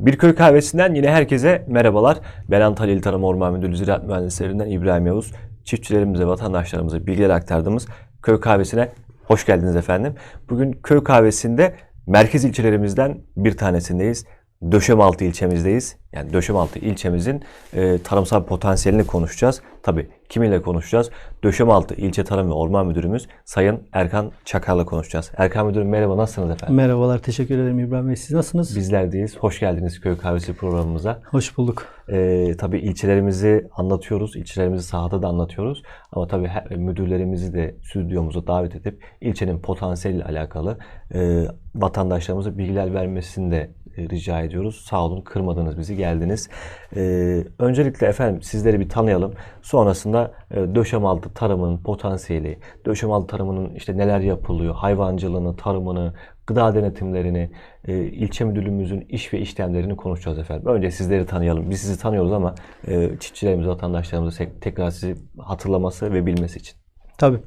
Bir köy kahvesinden yine herkese merhabalar. Ben Antalya İl Tarım Orman Müdürlüğü Ziraat Mühendislerinden İbrahim Yavuz. Çiftçilerimize, vatandaşlarımıza bilgiler aktardığımız köy kahvesine hoş geldiniz efendim. Bugün köy kahvesinde merkez ilçelerimizden bir tanesindeyiz. Döşemaltı ilçemizdeyiz. Yani Döşemaltı ilçemizin e, tarımsal potansiyelini konuşacağız. Tabii kiminle konuşacağız? Döşemaltı İlçe Tarım ve Orman Müdürümüz Sayın Erkan Çakar'la konuşacağız. Erkan Müdürüm merhaba nasılsınız efendim? Merhabalar, teşekkür ederim İbrahim Bey. Siz nasılsınız? Bizlerdeyiz. Hoş geldiniz Köy Kahvesi programımıza. Hoş bulduk. Ee, tabii ilçelerimizi anlatıyoruz. İlçelerimizi sahada da anlatıyoruz. Ama tabii her- müdürlerimizi de stüdyomuza davet edip ilçenin potansiyeliyle alakalı e, vatandaşlarımıza bilgiler vermesini de e, rica ediyoruz. Sağ olun kırmadınız bizi geldiniz. Ee, öncelikle efendim sizleri bir tanıyalım. Sonrasında e, Döşemaltı tarımının potansiyeli, Döşemaltı tarımının işte neler yapılıyor, hayvancılığını, tarımını, gıda denetimlerini, e, ilçe müdürlüğümüzün iş ve işlemlerini konuşacağız efendim. Önce sizleri tanıyalım. Biz sizi tanıyoruz ama e, çiftçilerimiz, vatandaşlarımıza tek- tekrar sizi hatırlaması ve bilmesi için. Tabii.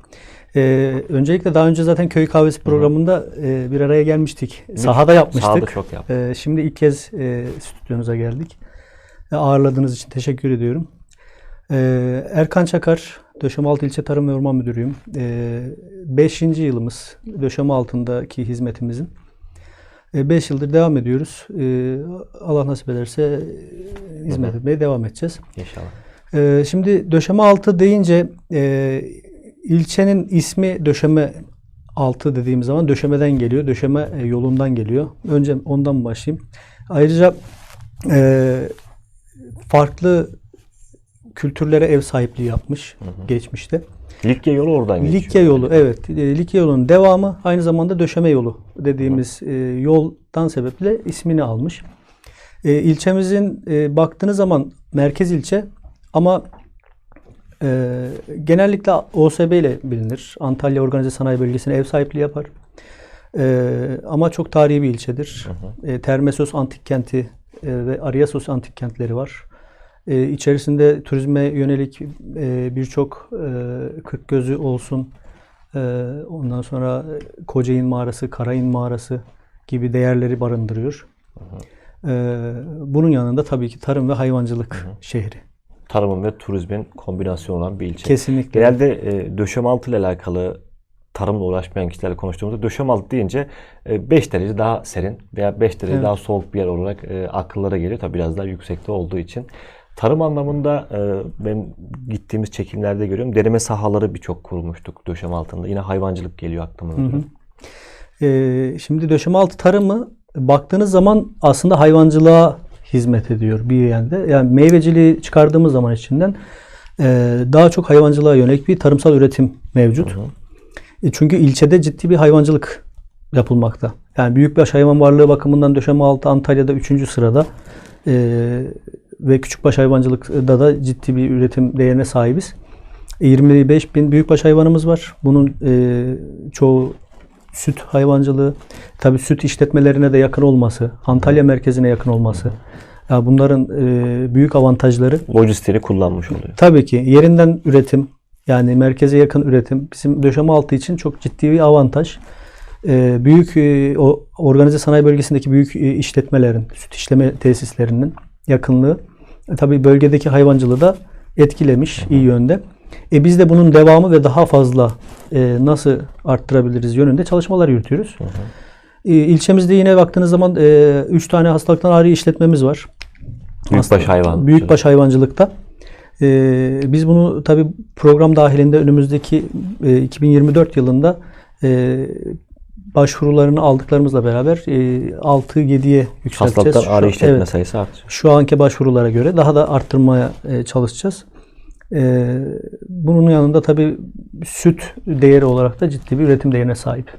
Ee, öncelikle daha önce zaten köy kahvesi programında e, bir araya gelmiştik. Sahada yapmıştık. Sahada çok yaptık. Ee, şimdi ilk kez e, stüdyonuza geldik. E, ağırladığınız için teşekkür ediyorum. Ee, Erkan Çakar, Döşemealtı İlçe Tarım ve Orman Müdürüyüm. Ee, beşinci yılımız Döşemealtı'ndaki hizmetimizin. 5 yıldır devam ediyoruz. Ee, Allah nasip ederse e, hizmet etmeye devam edeceğiz. İnşallah. Ee, şimdi döşeme altı deyince e, ilçenin ismi döşeme altı dediğimiz zaman döşemeden geliyor. Döşeme e, yolundan geliyor. Önce ondan başlayayım. Ayrıca e, farklı kültürlere ev sahipliği yapmış geçmişte. Likya yolu oradan geçiyor. Likya yolu evet. E, Likya yolunun devamı aynı zamanda döşeme yolu dediğimiz e, yoldan sebeple ismini almış. E, ilçemizin e, baktığınız zaman merkez ilçe ama e, genellikle OSB ile bilinir. Antalya Organize Sanayi Bölgesi'ne ev sahipliği yapar. E, ama çok tarihi bir ilçedir. E, Termesos Antik Kenti e, ve Ariasos Antik Kentleri var. E, içerisinde turizme yönelik e, birçok e, kırk gözü olsun. E, ondan sonra Kocayin Mağarası, Karayın Mağarası gibi değerleri barındırıyor. E, bunun yanında tabii ki tarım ve hayvancılık şehri. Tarımın ve turizmin kombinasyonu olan bir ilçe. Kesinlikle. Genelde e, döşemaltı ile alakalı tarımla uğraşmayan kişilerle konuştuğumuzda döşemaltı deyince 5 derece daha serin veya 5 derece Evet. daha soğuk bir yer olarak e, akıllara geliyor. Tabi biraz daha yüksekte olduğu için. Tarım anlamında e, ben gittiğimiz çekimlerde görüyorum. Deneme sahaları birçok kurmuştuk döşem altında. Yine hayvancılık geliyor aklıma. müdürüm. Ee, şimdi döşeme altı tarımı baktığınız zaman aslında hayvancılığa hizmet ediyor bir yönde. Yani meyveciliği çıkardığımız zaman içinden e, daha çok hayvancılığa yönelik bir tarımsal üretim mevcut. E, çünkü ilçede ciddi bir hayvancılık yapılmakta. Yani büyükbaş hayvan varlığı bakımından döşeme altı Antalya'da 3. sırada e, ve küçükbaş hayvancılıkta da ciddi bir üretim değerine sahibiz. E, 25 bin büyükbaş hayvanımız var. Bunun e, çoğu süt hayvancılığı, tabii süt işletmelerine de yakın olması, Antalya merkezine yakın olması. Ya bunların e, büyük avantajları Lojistiğini kullanmış oluyor. tabii ki yerinden üretim yani merkeze yakın üretim bizim döşeme altı için çok ciddi bir avantaj. E, büyük e, o organize sanayi bölgesindeki büyük e, işletmelerin, süt işleme tesislerinin yakınlığı e, tabii bölgedeki hayvancılığı da etkilemiş iyi yönde. E biz de bunun devamı ve daha fazla e, nasıl arttırabiliriz yönünde çalışmalar yürütüyoruz. E, ilçemizde yine baktığınız zaman 3 tane hastalıktan ağrı işletmemiz var. Büyükbaş hayvan. Büyükbaş hayvancılıkta. E, biz bunu tabii program dahilinde önümüzdeki e, 2024 yılında e, başvurularını aldıklarımızla beraber e, 6-7'ye yükselteceğiz. Hastalıktan ağrı işletme evet sayısı artıyor. şu anki başvurulara göre daha da arttırmaya e, çalışacağız. E, bunun yanında tabii süt değeri olarak da ciddi bir üretim değerine sahip.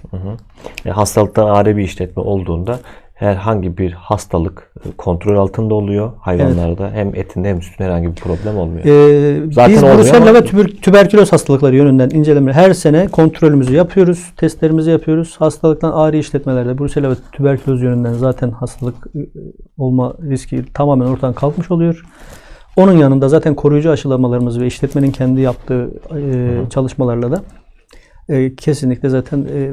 E, hastalıktan ağrı bir işletme olduğunda herhangi bir hastalık e, kontrol altında oluyor hayvanlarda. Hem etinde hem sütünde herhangi bir problem olmuyor. E, Zaten biz brusella ve tüber- tüberküloz hastalıkları yönünden inceleme her sene kontrolümüzü yapıyoruz, testlerimizi yapıyoruz. Hastalıktan ağrı işletmelerde brusella ve tüberküloz yönünden zaten hastalık e, olma riski tamamen ortadan kalkmış oluyor. Onun yanında zaten koruyucu aşılamalarımız ve işletmenin kendi yaptığı e, çalışmalarla da e, kesinlikle zaten e,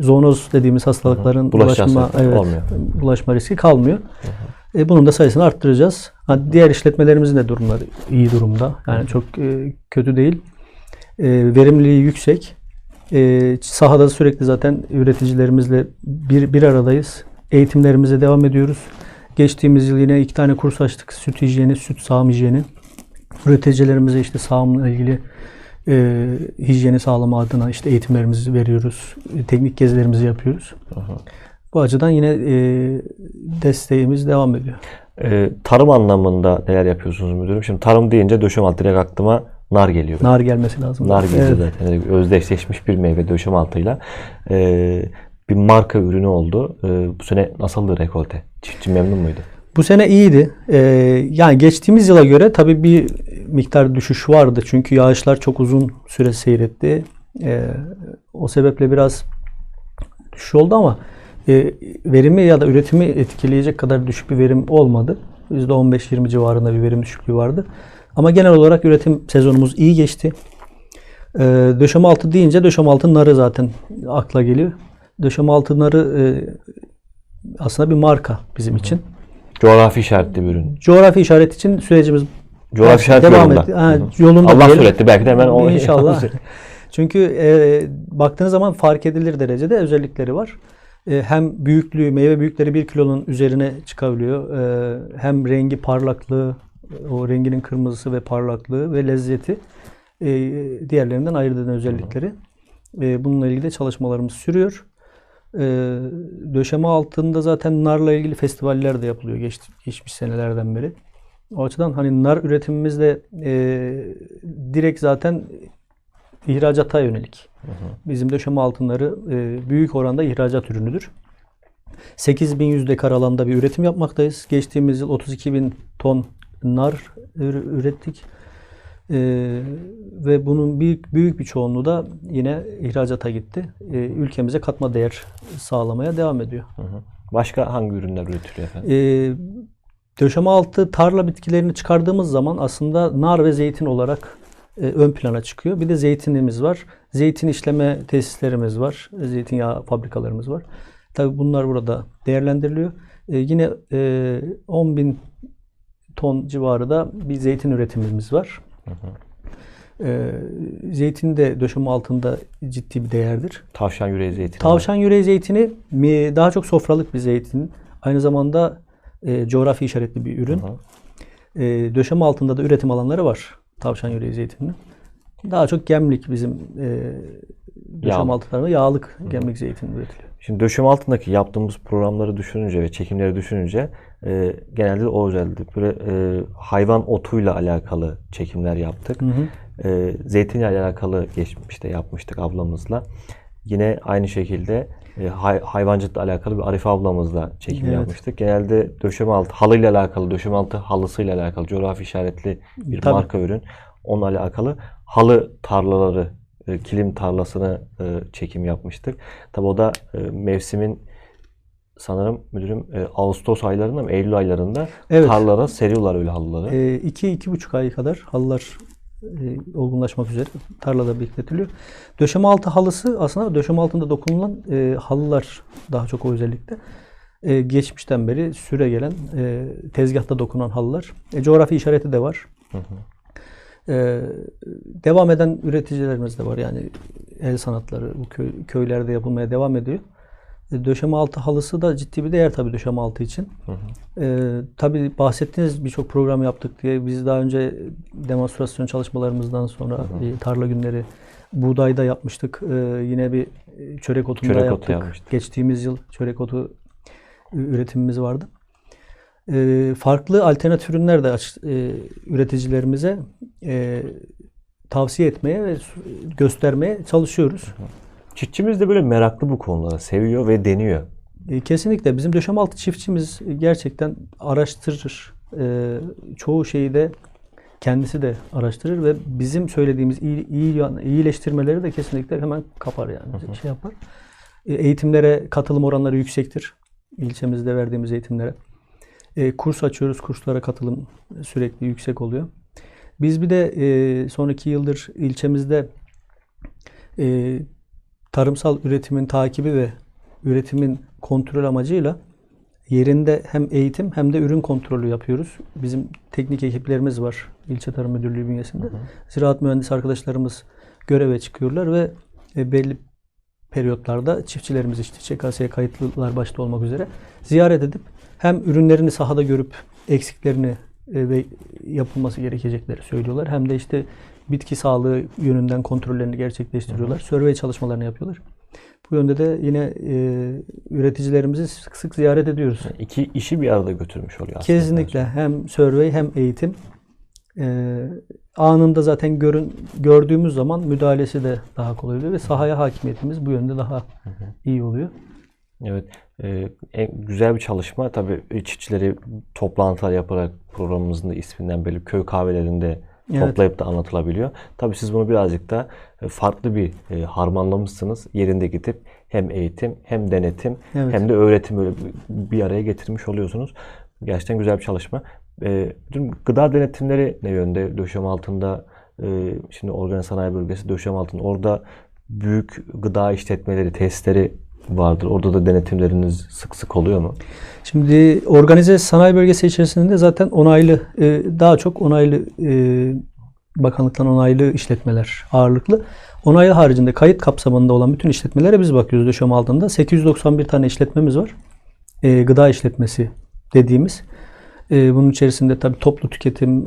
zoonoz dediğimiz hastalıkların bulaşma, hastalıklar evet, olmuyor. bulaşma riski kalmıyor. E, bunun da sayısını arttıracağız. Ha, diğer işletmelerimizin de durumları iyi durumda. Yani çok e, kötü değil. E, verimliliği yüksek. E, sahada sürekli zaten üreticilerimizle bir, bir aradayız. Eğitimlerimize devam ediyoruz. Geçtiğimiz yıl yine iki tane kurs açtık. Süt hijyeni, süt sağım hijyeni. Üreticilerimize işte sağımla ilgili e, hijyeni sağlama adına işte eğitimlerimizi veriyoruz. E, teknik gezilerimizi yapıyoruz. Bu açıdan yine e, desteğimiz devam ediyor. Ee, tarım anlamında neler yapıyorsunuz müdürüm? Şimdi tarım deyince döşem altı direkt aklıma nar geliyor. Nar gelmesi lazım. Nar geliyor Evet. zaten. Yani özdeşleşmiş bir meyve döşem altıyla. Bir marka ürünü oldu. Ee, bu sene nasıldı rekolte? Çiftçi memnun muydu? Bu sene iyiydi. Ee, yani geçtiğimiz yıla göre tabii bir miktar düşüş vardı. Çünkü yağışlar çok uzun süre seyretti. Ee, o sebeple biraz düşüş oldu ama e, verimi ya da üretimi etkileyecek kadar düşük bir verim olmadı. %15-20 civarında bir verim düşüklüğü vardı. Ama genel olarak üretim sezonumuz iyi geçti. Ee, döşeme altı deyince döşeme altı narı zaten akla geliyor. Döşeme altı narı e, aslında bir marka bizim için. Coğrafi işaretli bir ürün. Coğrafi işaret için sürecimiz Coğrafi işaret devam yolunda. etti. Ha, yolunda Allah diyelim. Belki de hemen o İnşallah. Çünkü e, baktığınız zaman fark edilir derecede özellikleri var. E, hem büyüklüğü, meyve büyükleri bir kilonun üzerine çıkabiliyor. E, hem rengi, parlaklığı, o renginin kırmızısı ve parlaklığı ve lezzeti e, diğerlerinden ayırt eden özellikleri. E, bununla ilgili de çalışmalarımız sürüyor. E, döşeme altında zaten narla ilgili festivaller de yapılıyor geç, geçmiş senelerden beri. O açıdan hani nar üretimimiz de e, direkt zaten ihracata yönelik. Bizim döşeme altınları e, büyük oranda ihracat ürünüdür. 8100 dekar alanda bir üretim yapmaktayız. Geçtiğimiz yıl 32 bin ton nar ür- ürettik. E, ve bunun büyük büyük bir çoğunluğu da yine ihracata gitti. E, ülkemize katma değer sağlamaya devam ediyor. Hı hı. Başka hangi ürünler üretiliyor efendim? E, döşeme altı tarla bitkilerini çıkardığımız zaman aslında nar ve zeytin olarak e, ön plana çıkıyor. Bir de zeytinimiz var. Zeytin işleme tesislerimiz var. Zeytinyağı fabrikalarımız var. Tabii bunlar burada değerlendiriliyor. E, yine e, 10 bin ton civarı da bir zeytin üretimimiz var. E, zeytin de döşeme altında ciddi bir değerdir. Tavşan yüreği zeytini. Tavşan yüreği zeytini daha çok sofralık bir zeytin. Aynı zamanda e, coğrafi işaretli bir ürün. Hı hı. E, döşeme altında da üretim alanları var tavşan yüreği zeytininin. Daha çok gemlik bizim e, döşeme Yağlı. altlarında yağlık gemlik zeytin üretiliyor. Şimdi döşeme altındaki yaptığımız programları düşününce ve çekimleri düşününce e, genelde o özellikle böyle e, hayvan otuyla alakalı çekimler yaptık. Hı hı. E, zeytinyağı ile alakalı geçmişte yapmıştık ablamızla. Yine aynı şekilde e, hay, hayvancılıkla alakalı bir Arife ablamızla çekim Evet. yapmıştık. Genelde döşeme altı halıyla alakalı, döşeme altı halısıyla alakalı coğrafi işaretli bir Tabii. marka ürün. Onunla alakalı halı tarlaları, e, kilim tarlasını e, çekim yapmıştık. Tabi o da e, mevsimin sanırım müdürüm e, Ağustos aylarında mı Eylül aylarında Evet. tarlalara seriyorlar öyle halıları. E, iki, iki buçuk ay kadar halılar e, olgunlaşmak üzere tarlada bekletiliyor. Döşeme altı halısı aslında döşeme altında dokunulan e, halılar daha çok o özellikle. E, geçmişten beri süre gelen e, tezgahta dokunan halılar. E, coğrafi işareti de var. E, devam eden üreticilerimiz de var. Yani el sanatları bu köy, köylerde yapılmaya devam ediyor. E, döşeme altı halısı da ciddi bir değer tabii döşeme altı için. Ee, tabii bahsettiğiniz birçok program yaptık diye biz daha önce demonstrasyon çalışmalarımızdan sonra e, tarla günleri buğdayda yapmıştık. Ee, yine bir e, çörek otunda Çörek otu yaptık. yapmıştık. Geçtiğimiz yıl çörek otu e, üretimimiz vardı. Ee, farklı alternatif ürünler de aç- e, üreticilerimize e, tavsiye etmeye ve göstermeye çalışıyoruz. Çiftçimiz de böyle meraklı bu konulara, seviyor ve deniyor. E, Kesinlikle bizim döşemaltı çiftçimiz gerçekten araştırır. E, çoğu şeyi de kendisi de araştırır ve bizim söylediğimiz iyi, iyi iyileştirmeleri de kesinlikle hemen kapar yani şey yapar. E, eğitimlere katılım oranları yüksektir. İlçemizde verdiğimiz eğitimlere. E, kurs açıyoruz. Kurslara katılım sürekli yüksek oluyor. Biz bir de e, son iki yıldır ilçemizde e, tarımsal üretimin takibi ve üretimin kontrol amacıyla yerinde hem eğitim hem de ürün kontrolü yapıyoruz. Bizim teknik ekiplerimiz var ilçe tarım müdürlüğü bünyesinde. Ziraat mühendisi arkadaşlarımız göreve çıkıyorlar ve e, belli periyotlarda çiftçilerimiz işte ÇKS'ye kayıtlılar başta olmak üzere ziyaret edip hem ürünlerini sahada görüp eksiklerini e, ve yapılması gerekecekleri söylüyorlar. Hem de işte bitki sağlığı yönünden kontrollerini gerçekleştiriyorlar. Survey çalışmalarını yapıyorlar. Bu yönde de yine e, üreticilerimizi sık sık ziyaret ediyoruz. İki işi bir arada götürmüş oluyor aslında. Kesinlikle hem survey hem eğitim e, anında zaten görün gördüğümüz zaman müdahalesi de daha kolay oluyor ve sahaya hakimiyetimiz bu yönde daha iyi oluyor. Evet. e, en güzel bir çalışma. Tabii çiftçileri toplantılar yaparak programımızın da isminden belli köy kahvelerinde Evet. toplayıp da anlatılabiliyor. Tabii siz bunu birazcık da e, farklı bir e, harmanlamışsınız. Yerinde gidip hem eğitim hem denetim Evet. hem de öğretim böyle bir- araya getirmiş oluyorsunuz. Gerçekten güzel bir çalışma. E, müdürüm, gıda denetimleri ne yönde? Döşem altında e, şimdi organize sanayi bölgesi döşem altında orada büyük gıda işletmeleri, tesisleri vardır. Orada da denetimleriniz sık sık oluyor mu? Şimdi organize sanayi bölgesi içerisinde zaten onaylı e, daha çok onaylı e, bakanlıktan onaylı işletmeler ağırlıklı. Onaylı haricinde kayıt kapsamında olan bütün işletmelere biz bakıyoruz döşeme altında. 891 tane işletmemiz var. E, gıda işletmesi dediğimiz. Bunun içerisinde tabii toplu tüketim,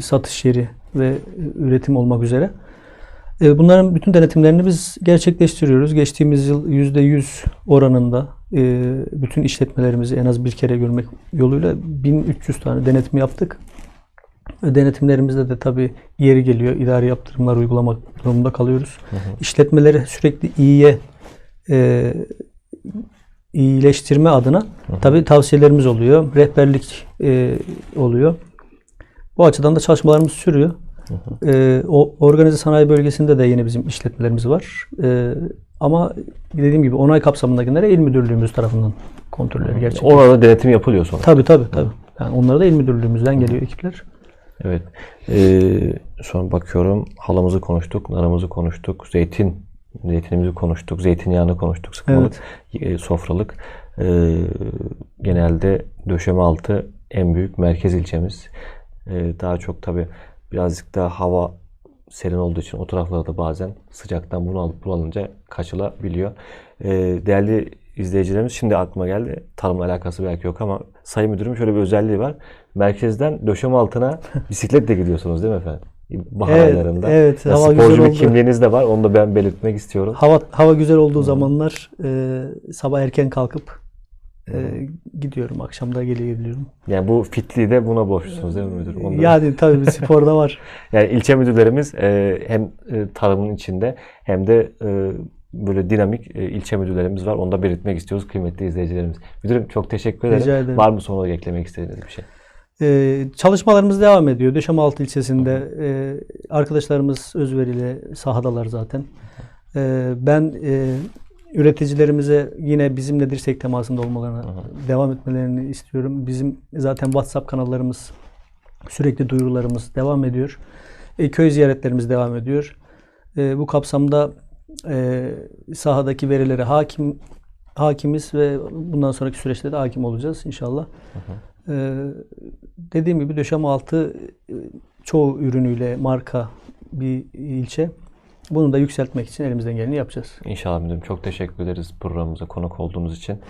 satış yeri ve üretim olmak üzere. E, Bunların bütün denetimlerini biz gerçekleştiriyoruz. Geçtiğimiz yıl %100 oranında e, bütün işletmelerimizi en az bir kere görmek yoluyla 1300 tane denetim yaptık. Denetimlerimizde de tabii yeri geliyor. idari yaptırımlar uygulamak durumunda kalıyoruz. İşletmeleri sürekli iyiye e, iyileştirme adına tabii tavsiyelerimiz oluyor. Rehberlik e, oluyor. Bu açıdan da çalışmalarımız sürüyor. Ee, o organize sanayi bölgesinde de yine bizim işletmelerimiz var. Ee, ama dediğim gibi onay kapsamındakilere il müdürlüğümüz tarafından kontrolleri gerçekleştiriyor. Orada denetim yapılıyor sonra. Tabii tabii tabii. Yani onlara da il müdürlüğümüzden geliyor ekipler. Evet. Ee, sonra bakıyorum halamızı konuştuk, naramızı konuştuk, zeytin zeytinimizi konuştuk, zeytinyağını konuştuk, sıkmalık, e, sofralık. Ee, genelde döşeme altı en büyük merkez ilçemiz. Ee, daha çok tabi birazcık daha hava serin olduğu için o taraflarda bazen sıcaktan bunal, bunalınca kaçılabiliyor. Ee, değerli izleyicilerimiz şimdi aklıma geldi. Tarımla alakası belki yok ama Sayın Müdürüm şöyle bir özelliği var. Merkezden döşeme altına bisikletle gidiyorsunuz değil mi efendim? Bahar Evet, aylarında. evet, Ya hava sporcu güzel bir oldu. kimliğiniz de var. Onu da ben belirtmek istiyorum. Hava hava güzel olduğu zamanlar e, sabah erken kalkıp e, gidiyorum. Akşam da geri geliyorum. Yani bu fitliği de buna borçlusunuz değil mi müdürüm? Onu da- Yani tabii bir sporda var. Yani ilçe müdürlerimiz e, hem e, tarımın içinde hem de e, böyle dinamik e, ilçe müdürlerimiz var. Onu da belirtmek istiyoruz kıymetli izleyicilerimiz. Müdürüm çok teşekkür ederim. Rica ederim. Var mı son olarak eklemek istediğiniz bir şey? Ee, çalışmalarımız devam ediyor. Döşemealtı ilçesinde e, arkadaşlarımız özveriyle sahadalar zaten. Ee, ben e, üreticilerimize yine bizimle dirsek temasında olmalarına devam etmelerini istiyorum. Bizim zaten WhatsApp kanallarımız sürekli duyurularımız devam ediyor. E, köy ziyaretlerimiz devam ediyor. E, bu kapsamda e, sahadaki verilere hakim hakimiz ve bundan sonraki süreçte de hakim olacağız inşallah. Ee, dediğim gibi döşeme altı e, çoğu ürünüyle marka bir ilçe. Bunu da yükseltmek için elimizden geleni yapacağız. İnşallah müdürüm. Çok teşekkür ederiz programımıza konuk olduğunuz için.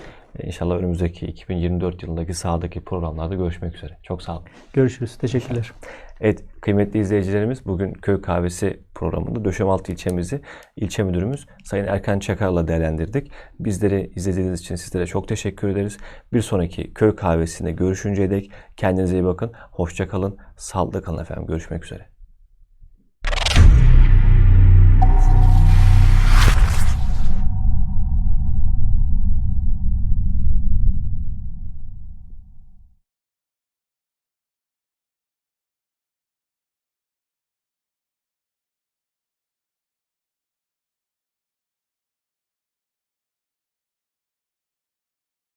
İnşallah önümüzdeki 2024 yılındaki sahadaki programlarda görüşmek üzere. Çok sağ olun. Görüşürüz. Teşekkürler. Evet kıymetli izleyicilerimiz bugün Köy Kahvesi programında Döşemaltı ilçemizi ilçe müdürümüz Sayın Erkan Çakar'la değerlendirdik. Bizleri izlediğiniz için sizlere çok teşekkür ederiz. Bir sonraki Köy Kahvesi'nde görüşünceye dek kendinize iyi bakın. Hoşça kalın. Sağlıkla kalın efendim. Görüşmek üzere.